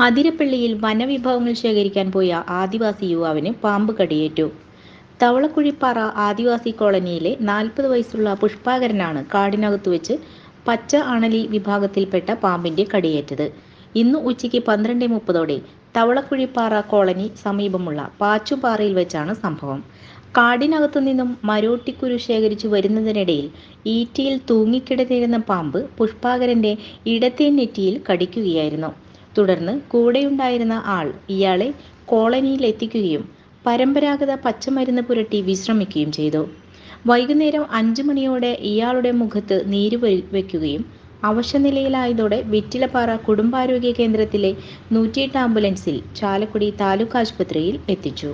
അതിരപ്പള്ളിയിൽ വനവിഭവങ്ങൾ ശേഖരിക്കാൻ പോയ ആദിവാസി യുവാവിന് പാമ്പ് കടിയേറ്റു. തവളക്കുഴിപ്പാറ ആദിവാസി കോളനിയിലെ നാൽപ്പത് വയസ്സുള്ള പുഷ്പാകരനാണ് കാടിനകത്തു വെച്ച് പച്ച അണലി വിഭാഗത്തിൽപ്പെട്ട പാമ്പിന്റെ കടിയേറ്റത്. ഇന്ന് ഉച്ചയ്ക്ക് പന്ത്രണ്ട് മുപ്പതോടെ തവളക്കുഴിപ്പാറ കോളനി സമീപമുള്ള പാച്ചുപാറയിൽ വെച്ചാണ് സംഭവം. കാടിനകത്തു നിന്നും മരോട്ടിക്കുരു ശേഖരിച്ചു വരുന്നതിനിടയിൽ ഈറ്റിയിൽ തൂങ്ങിക്കിടന്നിരുന്ന പാമ്പ് പുഷ്പാകരന്റെ ഇടത്തെ നെറ്റിയിൽ കടിക്കുകയായിരുന്നു. തുടർന്ന് കൂടെയുണ്ടായിരുന്ന ആൾ ഇയാളെ കോളനിയിൽ എത്തിക്കുകയും പരമ്പരാഗത പച്ചമരുന്ന് പുരട്ടി വിശ്രമിക്കുകയും ചെയ്തു. വൈകുന്നേരം അഞ്ചു മണിയോടെ ഇയാളുടെ മുഖത്ത് നീര് വയ്ക്കുകയും അവശനിലയിലായതോടെ വെറ്റിലപ്പാറ കുടുംബാരോഗ്യ കേന്ദ്രത്തിലെ നൂറ്റിയെട്ട് ആംബുലൻസിൽ ചാലക്കുടി താലൂക്ക് ആശുപത്രിയിൽ എത്തിച്ചു.